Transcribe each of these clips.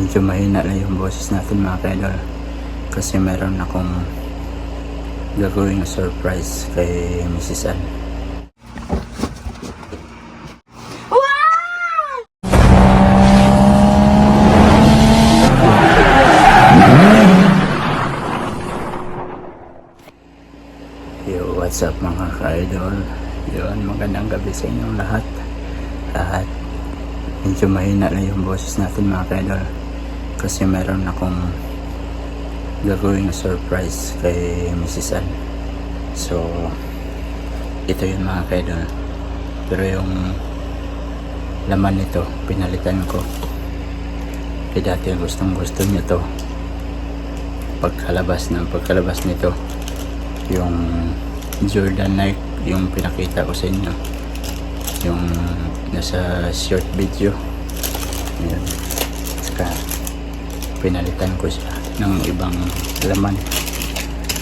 medyo mahina na yung boses natin mga kaidol kasi meron akong gagawing surprise kay Mrs. Ann Yo, what's up mga ka-idol? Yun, magandang gabi sa inyong lahat. At medyo mahina na yung boses natin mga ka-idol. Kasi meron akong gagawing surprise kay Mrs. Ann. So, ito yun mga ka-idol. Pero yung laman nito, pinalitan ko. Kasi dati gustong gusto niya to. Pagkalabas ng pagkalabas nito, yung Jordan Nike yung pinakita ko sa inyo yung nasa short video yun saka pinalitan ko siya ng ibang laman.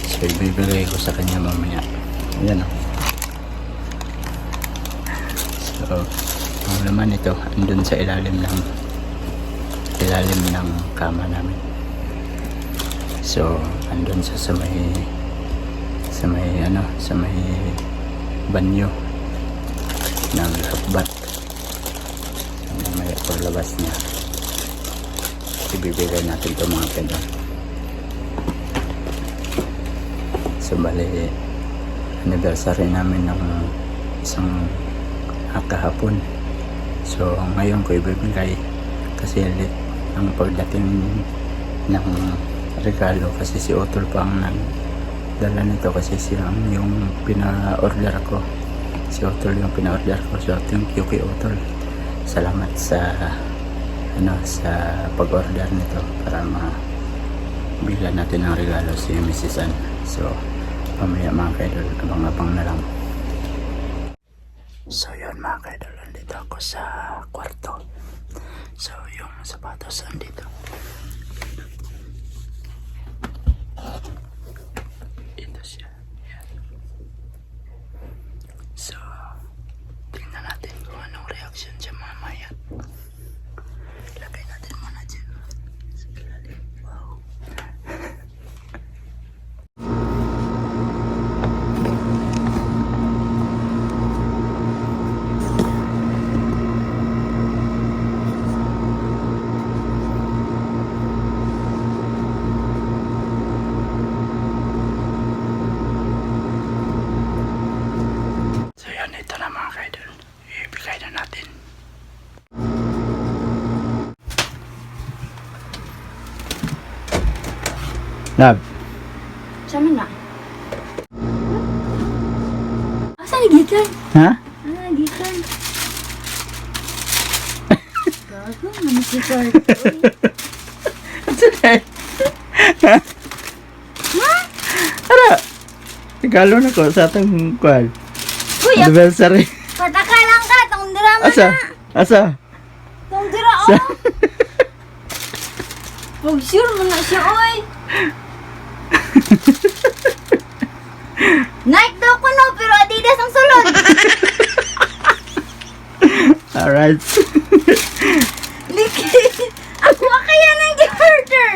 So ibibigay ko sa kanya mamaya. Yan o so ang laman nito andun sa ilalim ng ilalim ng kama namin. So andun sa sa may sa may ano sa may banyo ng lakbat na may paglabas niya ibibigay natin ito mga pedal so bali anniversary namin ng isang ah, kahapon. So ngayon ko ibibigay kasi ang pagdating ng regalo kasi si Otol pa ang nag dala nito kasi siya yung pina-order ko. Si Otol yung pina-order ko. So thank you kay Otol. Salamat sa ano sa pag-order nito para ma natin ng regalo si Mrs. Ann. So mamaya mga kaidol abang-abang na lang. So yun mga kaidol andito ako sa kwarto. So yung sapatos andito ito siya. Yan. So, tingnan natin kung anong reaction siya mamaya. Lagay natin muna dyan. Sa ilalim. Wow. So yan, ito na mga kaidol. Ibigay na natin. Lab, Sama na. Asa nagikan? ha? Ah, nagikan. Gago, naman si Kurt. Ha? Ara! Regalo na ko sa atong kual. Kuya, Anniversary. pataka lang ka. Tong drama Asa? na. Asa? Tong dira, Sa? oh. Pag sure mo na siya, oy. Nike daw ko no, pero Adidas ang sulod. Liki. Ako kaya nang gi-order.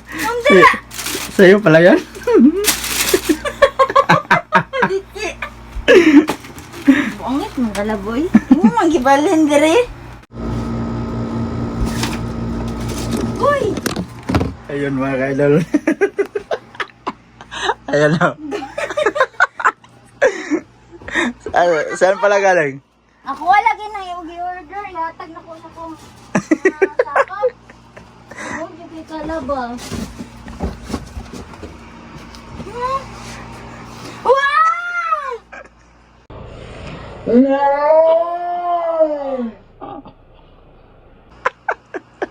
Tong dira. Sa'yo pala yan? Liki. Buangit mo kalaboy. Hindi mo magibalhin dire. Uy! Ayun mga kaidol. Ayan na. Saan pala galing? Ako wala ginang yung gi-order. Yatag na ko sa kong uh, sakap. Oh, yung kay kalaba. Hmm? Wow!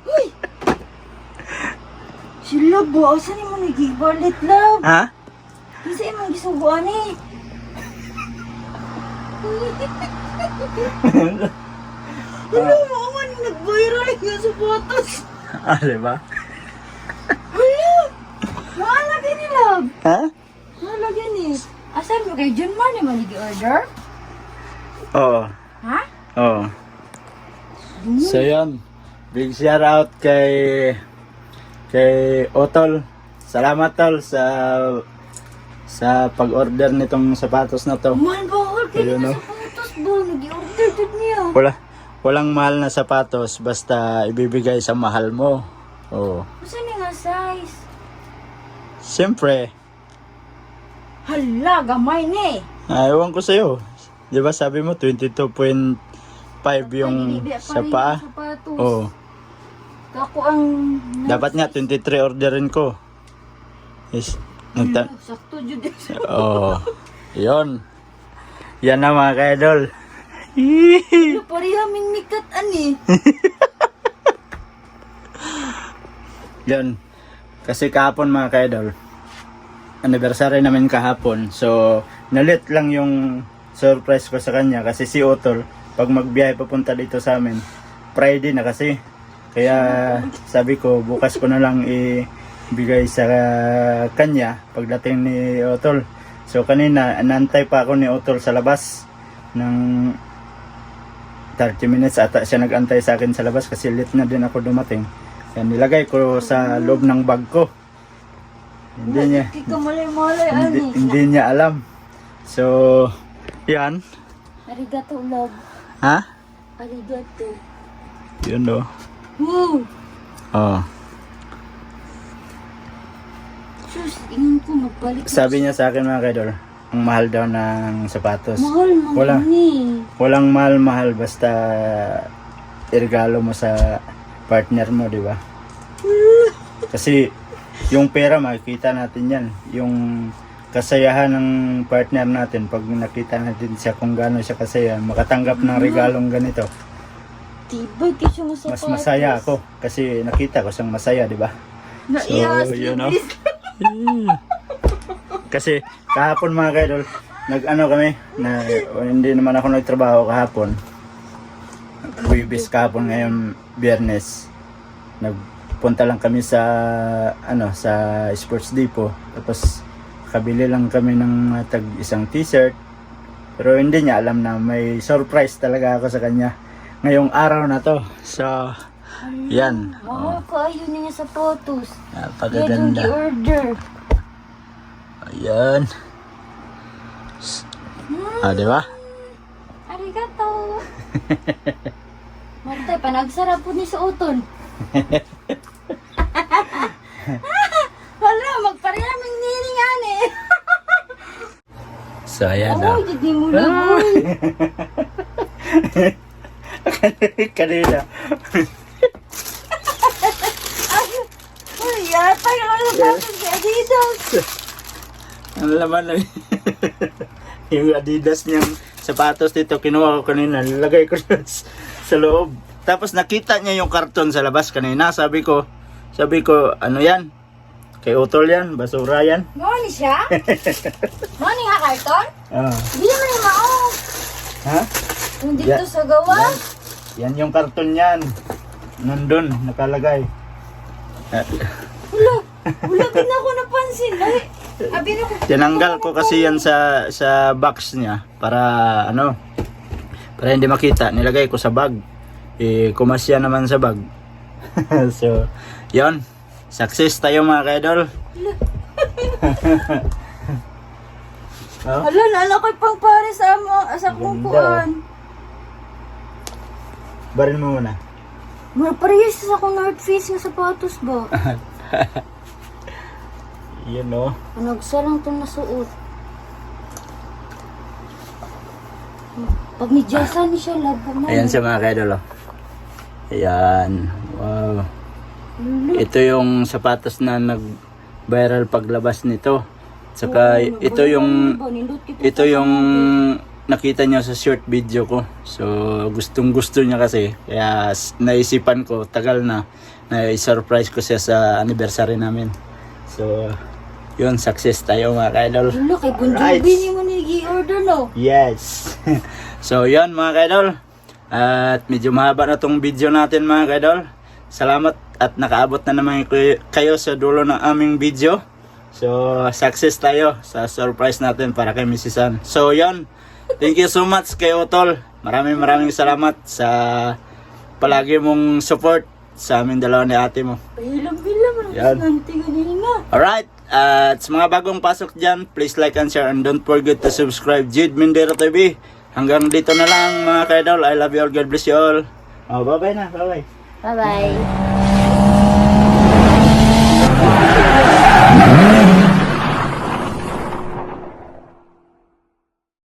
Uy! Sila ba? Saan mo nagibalit, love? Ha? Isa imong gisubuan eh. Ano mo nag-viral nga sa photos. Ah, diba? Wala gani love. Ha? Wala gani. Asan mo kay Jun Mar naman nag-order? Oo. Ha? Oo. So yan. big shout out kay kay Otol. Salamat tol sa sa pag-order nitong sapatos na to. Man, bawal kayo Ayun, na no? sa ba? Nag-order din niya. Wala walang mahal na sapatos basta ibibigay sa mahal mo. Oh. Kasi nga size. Siyempre, Hala, gamay ni. ah, ewan ko sa'yo. Di ba sabi mo 22.5 yung sa paa? Sapatos. Oo. Ako ang... Dapat nga 23 orderin ko. Is, nagta- Sakto din sa... oh, yon. Yan na mga ka-idol. Pareha min mikat ani. Yan. Kasi kahapon mga ka-idol, anniversary namin kahapon. So, nalit lang yung surprise ko sa kanya kasi si Otol, pag magbiyahe papunta dito sa amin, Friday na kasi. Kaya sabi ko, bukas ko na lang ibigay sa kanya pagdating ni Otol. So kanina, nantay pa ako ni Otol sa labas ng 30 minutes ata siya nagantay sa akin sa labas kasi late na din ako dumating. Yan, nilagay ko sa loob ng bag ko. Hindi niya, hindi, hindi niya alam. So, yan. Arigato love. Ha? Arigato. Yun do. Wow. Oh. Sus, ingin ko magbalik. Sabi niya sa akin mga kaidol, ang mahal daw ng sapatos. Mahal man Wala. ni. Walang mahal-mahal basta irgalo mo sa partner mo, di ba? Kasi yung pera makikita natin yan. Yung kasayahan ng partner natin pag nakita natin siya kung gaano siya kasaya, makatanggap ng regalong ganito. Tibay kasi mo sa Mas masaya ako kasi nakita ko siyang masaya, di ba? So, you know. Kasi kahapon mga kaidol, nag-ano kami, na hindi naman ako nagtrabaho kahapon. Buibis kahapon ngayon, biyernes. Nagpunta lang kami sa ano sa Sports Depot. Tapos kabili lang kami ng uh, tag isang t-shirt. Pero hindi niya alam na may surprise talaga ako sa kanya ngayong araw na to. So, yan. Mahal ka, ayun niya sa photos. Napakaganda. order. Ayan. Ah, di ba? Arigato. Marte, panagsarap po ni sa utol. Hala, magparehaming nining ani. So, ayan Oh, oh. jadi mo lagoy. Kanina. Uy, yata yung ano natin si Adidas. Ang laman na yung Adidas niyang sapatos dito, kinuha ko kanina, nilagay ko sa, loob. Tapos nakita niya yung karton sa labas kanina. Sabi ko, sabi ko, ano yan? Kay Utol yan, basura yan. Ngani siya? Ngani nga karton? Ah. Hindi naman yung mao. Ha? Dito Yeah. sa gawa. Yan yung karton yan. Nandun, nakalagay. Wala. Wala din ako napansin. Ay. Tinanggal ko kasi yan sa sa box niya para ano para hindi makita. Nilagay ko sa bag. Eh kumasya naman sa bag. so, 'yon. Success tayo mga kaidol. oh, Hala, nala ko'y pang pare sa mo, sa kong kuan. barin mo muna. Mga parehas sa akong North Face nga sapatos ba? Yun oh. Nagsarang itong nasuot. Pag ni Jason ni siya, labo mo. Ayan siya mga kaidol oh. Ayan. Wow. Ito yung sapatos na nag-viral paglabas nito. Saka ito yung ito yung nakita niya sa short video ko. So, gustong gusto niya kasi. Kaya naisipan ko, tagal na, na i-surprise ko siya sa anniversary namin. So, yun, success tayo mga kaidol. Lulu, kay Bon. Jovi ni mo ni order no? Yes! so, yun mga kaidol. At medyo mahaba na tong video natin mga kaidol. Salamat at nakaabot na naman kayo- sa dulo ng aming video. So, success tayo sa surprise natin para kay Mrs. San. So, yun. Thank you so much kay Otol. Maraming maraming salamat sa palagi mong support sa amin dalawa ni ate mo. Bilang-bilang. Yan. Nanti ganina. Alright, at sa mga bagong pasok dyan, please like and share and don't forget to subscribe Jid Mindero TV. Hanggang dito na lang mga kaidol. I love you all. God bless you all. Oh, bye-bye na. Bye-bye. Bye-bye.